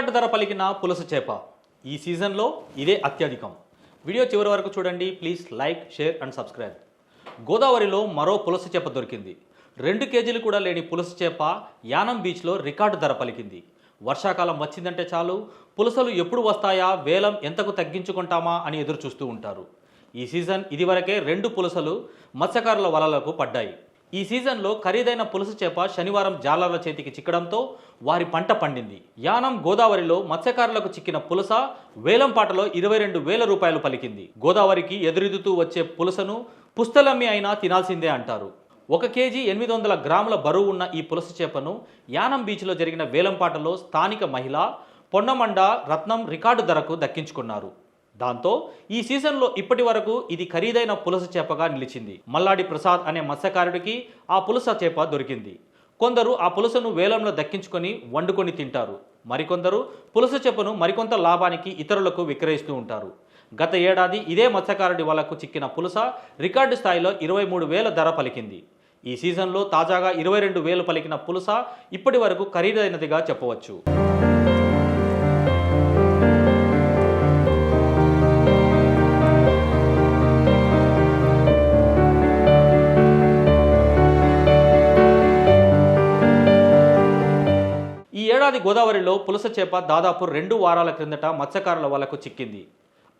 Record ధర పలికిన పులస చేప. ఈ సీజన్లో ఇదే అత్యధికం. వీడియో చివరి వరకు చూడండి. Please like share and subscribe. గోదావరిలో మరో పులస చేప దొరికింది. రెండు కేజీలు కూడా లేని పులస చేప యానం బీచ్లో రికార్డు ధర పలికింది. వర్షాకాలం వచ్చిందంటే చాలు. పులసలు ఎప్పుడు వస్తాయా? వేలం ఎంతకు తగ్గించుకుంటామా? అని ఎదురు చూస్తూ ఉంటారు. ఈ సీజన్ ఇదివరకే రెండు పులసలు మత్స్యకారుల వలలకు పడ్డాయి. ఈ సీజన్లో ఖరీదైన పులస చేప శనివారం జాలర్ల చేతికి చిక్కడంతో వారి పంట పండింది. యానం గోదావరిలో మత్స్యకారులకు చిక్కిన పులస వేలంపాటలో ఇరవై రెండు వేల రూపాయలు పలికింది. గోదావరికి ఎదురెదుతూ వచ్చే పులసను పుస్తలమ్మి అయినా తినాల్సిందే అంటారు. ఒక కేజీ ఎనిమిది వందల గ్రాముల బరువు ఉన్న ఈ పులస చేపను యానం బీచ్లో జరిగిన వేలంపాటలో స్థానిక మహిళ పొన్నమండ రత్నం రికార్డు ధరకు దక్కించుకున్నారు. దాంతో ఈ సీజన్లో ఇప్పటి వరకు ఇది ఖరీదైన పులస చేపగా నిలిచింది. మల్లాడి ప్రసాద్ అనే మత్స్యకారుడికి ఆ పులస చేప దొరికింది. కొందరు ఆ పులసను వేలంలో దక్కించుకొని వండుకొని తింటారు. మరికొందరు పులస చేపను మరికొంత లాభానికి ఇతరులకు విక్రయిస్తూ ఉంటారు. గత ఏడాది ఇదే మత్స్యకారుడి వాళ్ళకు చిక్కిన పులస రికార్డు స్థాయిలో ఇరవై మూడు వేల ధర పలికింది. ఈ సీజన్లో తాజాగా ఇరవై రెండు వేలు పలికిన పులస ఇప్పటి వరకు ఖరీదైనదిగా చెప్పవచ్చు. ఏడాది గోదావరిలో పులస చేప దాదాపు రెండు వారాల క్రిందట మత్స్యకారుల వలకు చిక్కింది.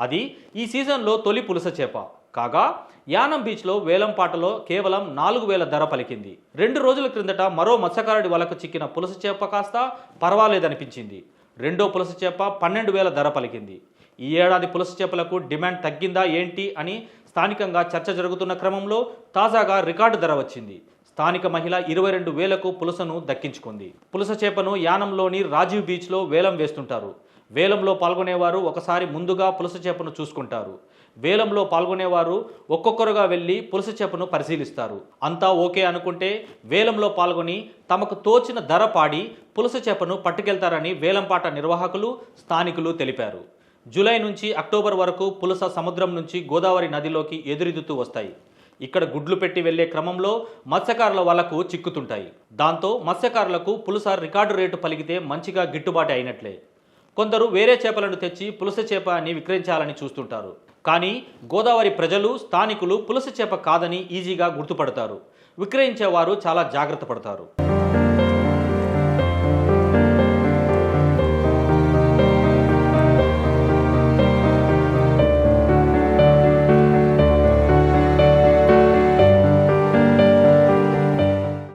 అది ఈ సీజన్లో తొలి పులస చేప. కాగా యానం బీచ్లో వేలంపాటలో కేవలం నాలుగు వేల ధర పలికింది. రెండు రోజుల క్రిందట మరో మత్స్యకారుడి వలకు చిక్కిన పులస చేప కాస్త పర్వాలేదనిపించింది. రెండో పులస చేప పన్నెండు వేల ధర పలికింది. ఈ ఏడాది పులస చేపలకు డిమాండ్ తగ్గిందా ఏంటి అని స్థానికంగా చర్చ జరుగుతున్న క్రమంలో తాజాగా రికార్డు ధర వచ్చింది. స్థానిక మహిళ ఇరవై రెండు వేలకు పులసను దక్కించుకుంది. పులస చేపను యానంలోని రాజీవ్ బీచ్లో వేలం వేస్తుంటారు. వేలంలో పాల్గొనేవారు ఒకసారి ముందుగా పులస చేపను చూసుకుంటారు. వేలంలో పాల్గొనేవారు ఒక్కొక్కరుగా వెళ్ళి పులస చేపను పరిశీలిస్తారు. అంతా ఓకే అనుకుంటే వేలంలో పాల్గొని తమకు తోచిన ధర పాడి పులస చేపను పట్టుకెళ్తారని వేలంపాట నిర్వాహకులు స్థానికులు తెలిపారు. జూలై నుంచి అక్టోబర్ వరకు పులస సముద్రం నుంచి గోదావరి నదిలోకి ఎదురెదుతూ వస్తాయి. ఇక్కడ గుడ్లు పెట్టి వెళ్ళే క్రమంలో మత్స్యకారుల వలకు చిక్కుతుంటాయి. దాంతో మత్స్యకారులకు పులస రికార్డు రేటు పలికితే మంచిగా గిట్టుబాటు అయినట్లే. కొందరు వేరే చేపలను తెచ్చి పులస చేప అని విక్రయించాలని చూస్తుంటారు. కానీ గోదావరి ప్రజలు స్థానికులు పులస చేప కాదని ఈజీగా గుర్తుపడతారు. విక్రయించేవారు చాలా జాగ్రత్త పడతారు.